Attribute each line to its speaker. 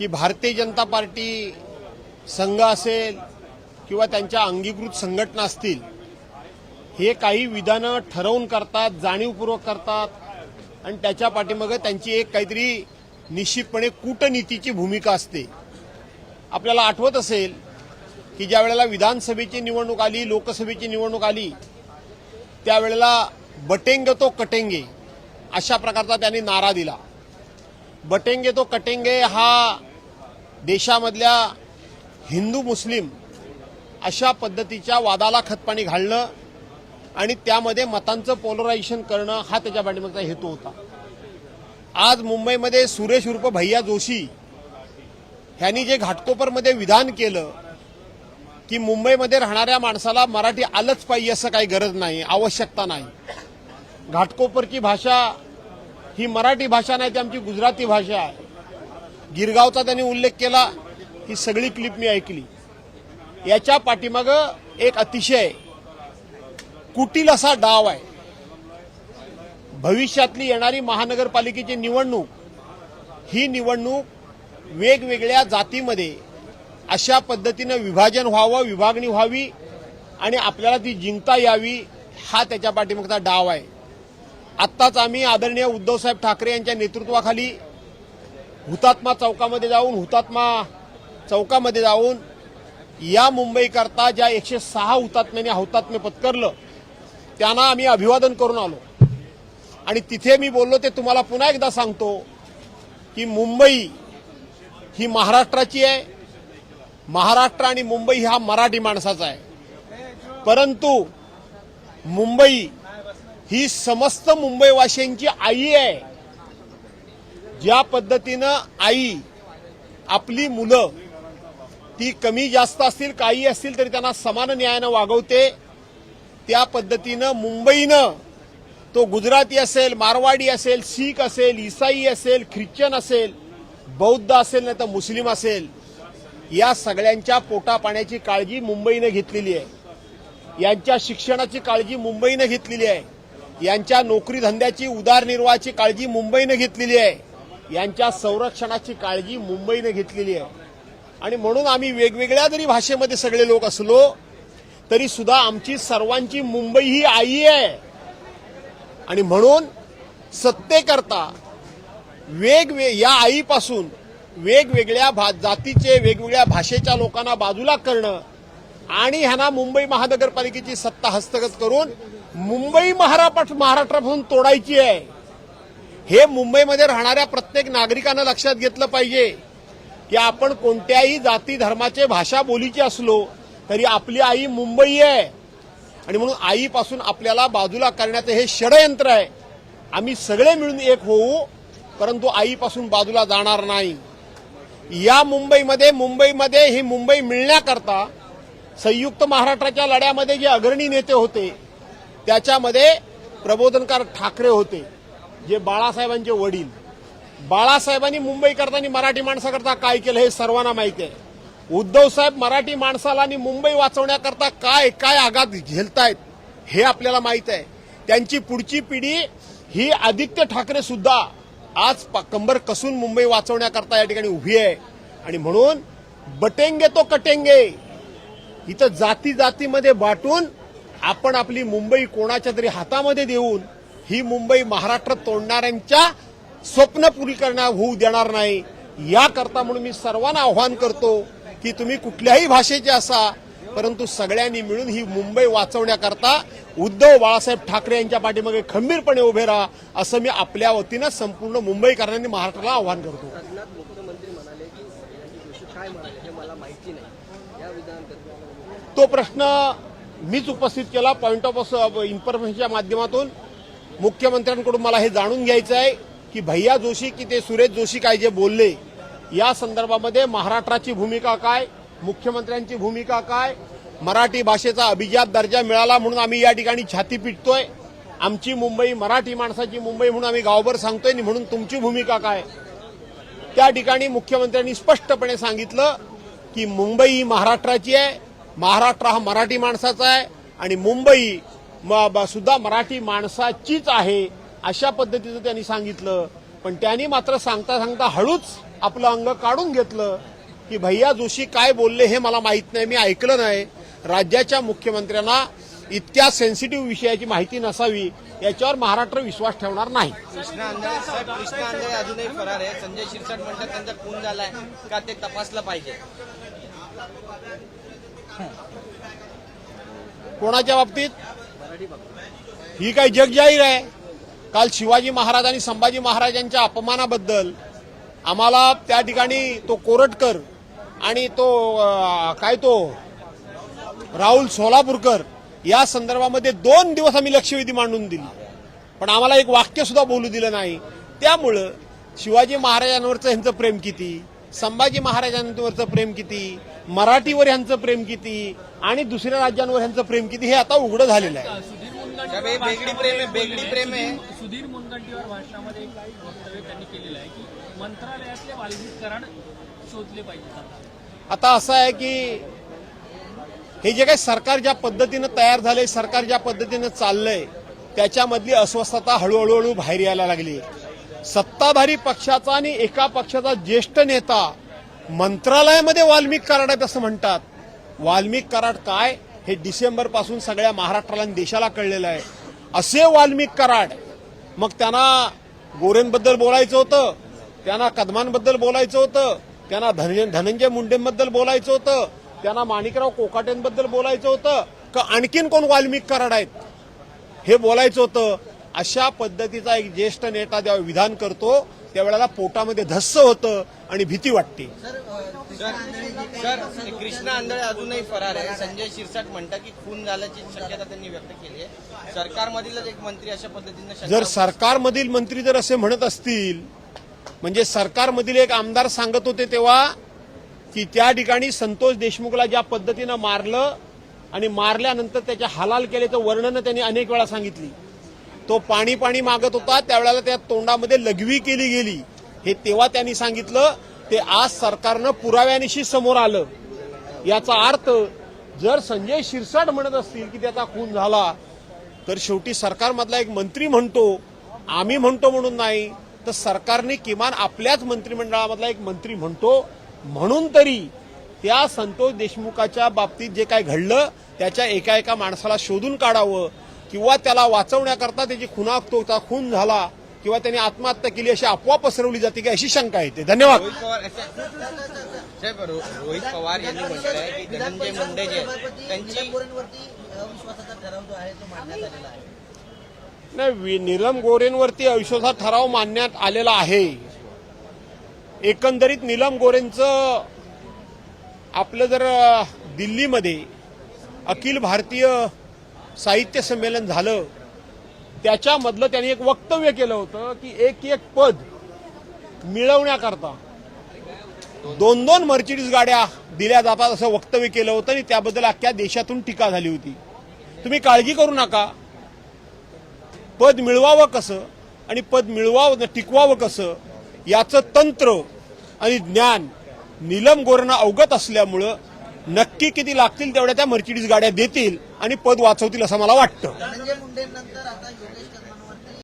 Speaker 1: की भारतीय जनता पार्टी संघ असेल किंवा त्यांच्या अंगीकृत संघटना असतील हे काही विधानं ठरवून करतात जाणीवपूर्वक करतात आणि त्याच्या पाठीमागे त्यांची एक काहीतरी निश्चितपणे कूटनीतीची भूमिका असते. आपल्याला आठवत असेल की ज्या वेळेला विधानसभेची निवडणूक आली लोकसभेची निवडणूक आली त्यावेळेला बटेंगे तो कटेंगे अशा प्रकारचा त्यांनी नारा दिला. बटेंगे तो कटेंगे हा देशामधल्या हिंदू मुस्लिम अशा पद्धतीच्या वादाला खतपाणी घालणं आणि त्यामध्ये मतांचं पोलरायझेशन करणं हा त्याच्या पाठीमागचा हेतू होता. आज मुंबईमध्ये सुरेश उर्फ भैया जोशी ह्यांनी जे घाटकोपरमध्ये विधान केलं की मुंबईमध्ये राहणाऱ्या माणसाला मराठी आलंच पाहिजे असं काही गरज नाही आवश्यकता नाही. घाटकोपरची भाषा ही मराठी भाषा नाही ती आमची गुजराती भाषा आहे. गिरगावचा त्यांनी उल्लेख केला ही सगळी क्लिप मी ऐकली. याच्या पाठीमागं एक अतिशय कुटील असा डाव आहे. भविष्यातली येणारी महानगरपालिकेची निवडणूक ही निवडणूक वेगवेगळ्या जातीमध्ये अशा पद्धतीनं विभाजन व्हावं विभागणी व्हावी आणि आपल्याला ती जिंकता यावी हा त्याच्या पाठीमागचा डाव आहे. आत्ताच आम्ही आदरणीय उद्धवसाहेब ठाकरे यांच्या नेतृत्वाखाली हुतात्मा चौकामध्ये जाऊन हुतात्मा चौकामध्ये जाऊन या मुंबईकरता ज्या एकशे सहा हुतात्म्यांनी हुतात्म्य पत्करलं त्यांना आम्ही अभिवादन करून आलो. आणि तिथे मी बोललो ते तुम्हाला पुन्हा एकदा सांगतो की मुंबई ही महाराष्ट्राची आहे. महाराष्ट्र आणि मुंबई हा मराठी माणसाचा आहे. परंतु मुंबई ही समस्त मुंबईवासियांची आई आहे. ज्या पद्धतीनं आई आपली मुलं ती कमी जास्त असतील काही असतील तरी त्यांना समान न्यायानं वागवते. त्या पद्धतीनं मुंबईनं तो गुजराती असेल मारवाडी असेल शीख असेल इसाई असेल ख्रिश्चन असेल बौद्ध असेल नाही तर मुस्लिम असेल या सगळ्यांच्या पोटापाण्याची काळजी मुंबईनं घेतलेली आहे. यांच्या शिक्षणाची काळजी मुंबईनं घेतलेली आहे. यांच्या नोकरी धंद्याची उदारनिर्वाहाची काळजी मुंबईनं घेतलेली आहे. यांच्या संरक्षणाची काळजी मुंबईने घेतलेली आहे. आणि म्हणून आम्ही वेगवेगळ्या जरी भाषेमध्ये सगळे लोक असलो तरी सुद्धा आमची सर्वांची मुंबई ही आई आहे. आणि म्हणून सत्तेकरता वेगवे या आईपासून वेगवेगळ्या भा जातीचे वेगवेगळ्या भाषेच्या लोकांना बाजूला करणं आणि ह्यांना मुंबई महानगरपालिकेची सत्ता हस्तगत करून मुंबई महाराष्ट्र महाराष्ट्रापासून तोडायची आहे. हे मुंबईमध्ये राहणाऱ्या प्रत्येक नागरिकानं लक्षात घेतलं पाहिजे की आपण कोणत्याही जाती धर्माचे भाषा बोलीचे असलो तरी आपली आई मुंबई आहे. आणि म्हणून आईपासून आपल्याला बाजूला करण्याचं हे षडयंत्र आहे. आम्ही सगळे मिळून एक होऊ परंतु आईपासून बाजूला जाणार नाही. या मुंबईमध्ये मुंबईमध्ये ही मुंबई मिळण्याकरता संयुक्त महाराष्ट्राच्या लढ्यामध्ये जे अग्रणी नेते होते त्याच्यामध्ये प्रबोधनकार ठाकरे होते. जे बाळासाहेबांचे वडील बाळासाहेबांनी मुंबई करताना मराठी माणसाकरता काय केलं हे सर्वांना माहिती आहे. उद्धव साहेब मराठी माणसाला आणि मुंबई वाचवण्याकरता काय काय आघात झेलतायत हे आपल्याला माहीत आहे. त्यांची पुढची पिढी ही आदित्य ठाकरे सुद्धा आज कंबर कसून मुंबई वाचवण्याकरता या ठिकाणी उभी आहे. आणि म्हणून बटेंगे तो कटेंगे. इथं जाती जातीमध्ये बाटून आपण आपली मुंबई कोणाच्या तरी हातामध्ये देऊन ही मुंबई महाराष्ट्र तोडणाऱ्यांच्या स्वप्न पुरी करण्या होऊ देणार नाही. याकरता म्हणून मी सर्वांना आव्हान करतो की तुम्ही कुठल्याही भाषेचे असा परंतु सगळ्यांनी मिळून ही मुंबई वाचवण्याकरता उद्धव बाळासाहेब ठाकरे यांच्या पाठीमागे खंबीरपणे उभे राहा असं मी आपल्या वतीनं संपूर्ण मुंबईकरांनी महाराष्ट्राला आव्हान करतो. तो प्रश्न मीच उपस्थित केला पॉइंट ऑफ इन्फॉर्मेशनच्या माध्यमातून. मुख्यमंत्र्यांकडून मला हे जाणून घ्यायचं आहे की भैया जोशी की ते सुरेश जोशी काय जे बोलले या संदर्भामध्ये महाराष्ट्राची भूमिका काय मुख्यमंत्र्यांची भूमिका काय मराठी भाषेचा अभिजात दर्जा मिळाला म्हणून आम्ही या ठिकाणी छाती पिटतोय. आमची मुंबई मराठी माणसाची मुंबई म्हणून आम्ही गावभर सांगतोय आणि म्हणून तुमची भूमिका काय? त्या ठिकाणी मुख्यमंत्र्यांनी स्पष्टपणे सांगितलं की मुंबई ही महाराष्ट्राची आहे महाराष्ट्र हा मराठी माणसाचा आहे आणि मुंबई सुद्धा मराठी माणसाचीच आहे अशा पद्धतीचं त्यांनी सांगितलं. पण त्यांनी मात्र सांगता सांगता हळूच आपलं अंग काढून घेतलं की भैया जोशी काय बोलले हे मला माहीत नाही मी ऐकलं नाही. राज्याच्या मुख्यमंत्र्यांना इतक्या सेन्सिटिव्ह विषयाची माहिती नसावी याच्यावर महाराष्ट्र विश्वास ठेवणार नाही.
Speaker 2: कृष्णा अंधळे साहेब कृष्णा अंधळे अजूनही फरार आहे संजय शिरसाट म्हणतात त्यांचा खून झालाय. का ते तपासलं पाहिजे?
Speaker 1: कोणाच्या बाबतीत? ही काही जग जाहीर आहे. काल शिवाजी महाराज आणि संभाजी महाराजांच्या अपमानाबद्दल आम्हाला त्या ठिकाणी तो कोरटकर आणि तो काय तो राहुल सोलापूरकर या संदर्भामध्ये दोन दिवस आम्ही लक्षवेधी मांडून दिली. पण आम्हाला एक वाक्य सुद्धा बोलू दिलं नाही. त्यामुळं शिवाजी महाराजांवरचं ह्यांचं प्रेम किती? संभाजी महाराजांवरचं प्रेम किती मराठीवर ह्यांचं प्रेम किती आणि दुसऱ्या राज्यांवर ह्यांचं प्रेम किती हे आता उघडं झालेलं आहे.
Speaker 3: सुधीर
Speaker 2: साहेब, बेगडी प्रेम आहे बेगडी प्रेम आहे.
Speaker 3: मुनगंटीवार सुधीर मुनगंटीवार भाषणामध्ये एक वक्तव्य त्यांनी केलेलं आहे की मंत्रालयातले शोधले पाहिजेत आता.
Speaker 1: आता असं आहे की हे जे काही सरकार ज्या पद्धतीनं तयार झालंय सरकार ज्या पद्धतीनं चाललंय त्याच्यामधली अस्वस्थता हळूहळू हळू बाहेर यायला लागली. सत्ताधारी पक्षाचा आणि एका पक्षाचा ज्येष्ठ नेता मंत्रालयामध्ये वाल्मिक कराड आहेत असं म्हणतात. वाल्मिक कराड काय? हे डिसेंबरपासून सगळ्या महाराष्ट्राला आणि देशाला कळलेलं आहे. असे वाल्मिक कराड मग त्यांना गोरेंबद्दल बोलायचं होतं त्यांना कदमांबद्दल बोलायचं होतं त्यांना धनंजय धनंजय मुंडेंबद्दल बोलायचं होतं त्यांना माणिकराव कोकाटेंबद्दल बोलायचं होतं का आणखीन कोण वाल्मिक कराड आहेत? हे बोलायचं होतं. अशा पद्धतीचा एक ज्येष्ठ नेता जेव्हा विधान करतो त्यावेळेला पोटामध्ये धस्स होतं आणि भीती वाटते.
Speaker 2: सर कृष्णा आंधळे अजूनही फरार आहे. संजय शिरसाट म्हणतात की खून झाल्याची शक्यता त्यांनी व्यक्त केली आहे. सरकारमधीलच एक मंत्री अशा पद्धतीनं
Speaker 1: जर सरकारमधील मंत्री जर असे म्हणत असतील म्हणजे सरकारमधील एक आमदार सांगत होते तेव्हा की त्या ठिकाणी संतोष देशमुखला ज्या पद्धतीनं मारलं आणि मारल्यानंतर त्याच्या हालाल केल्याचं वर्णन त्यांनी अनेक वेळा सांगितली. तो पाणी पाणी मागत होता. त्यावेळेला त्या तोंडामध्ये लघवी केली गेली. हे तेव्हा त्यांनी सांगितलं ते आज सरकारनं पुराव्यानिशी समोर आलं. याचा अर्थ जर संजय शिरसाट म्हणत असतील की त्याचा खून झाला तर शेवटी सरकारमधला एक मंत्री म्हणतो. आम्ही म्हणतो म्हणून नाही तर सरकारने किमान आपल्याच मंत्रिमंडळामधला एक मंत्री म्हणतो. म्हणून तरी त्या संतोष देशमुखाच्या बाबतीत जे काय घडलं त्याच्या एका एका माणसाला शोधून काढावं. किंवा त्याला वाचवण्याकरता त्याची खुनाक खून झाला किंवा त्याने आत्महत्या केली अशी अफवा पसरवली जाते की अशी शंका येते धन्यवाद.
Speaker 2: रोहित पवार यांनी म्हटलंय की धनंजय मुंडे जे त्यांची
Speaker 4: तो
Speaker 1: नाही नीलम गोरेंवरती अविश्वासात ठराव मांडण्यात आलेला आहे. एकंदरीत नीलम गोरेंचं आपलं जर दिल्लीमध्ये अखिल भारतीय साहित्य संमेलन झालं त्याच्यामधलं त्यांनी एक वक्तव्य केलं होतं की एक एक पद मिळवण्याकरता दोन दोन मर्चिडीज गाड्या दिल्या जातात असं वक्तव्य केलं होतं आणि त्याबद्दल अख्ख्या देशातून टीका झाली होती. तुम्ही काळजी करू नका. पद मिळवावं कसं आणि पद मिळवावं टिकवावं कसं याचं तंत्र आणि ज्ञान नीलम गोरेंना अवगत असल्यामुळं नक्की किती लागतील तेवढ्या त्या मर्चिडीज गाड्या देतील. आणि पद वाचवतील असं मला वाटतं.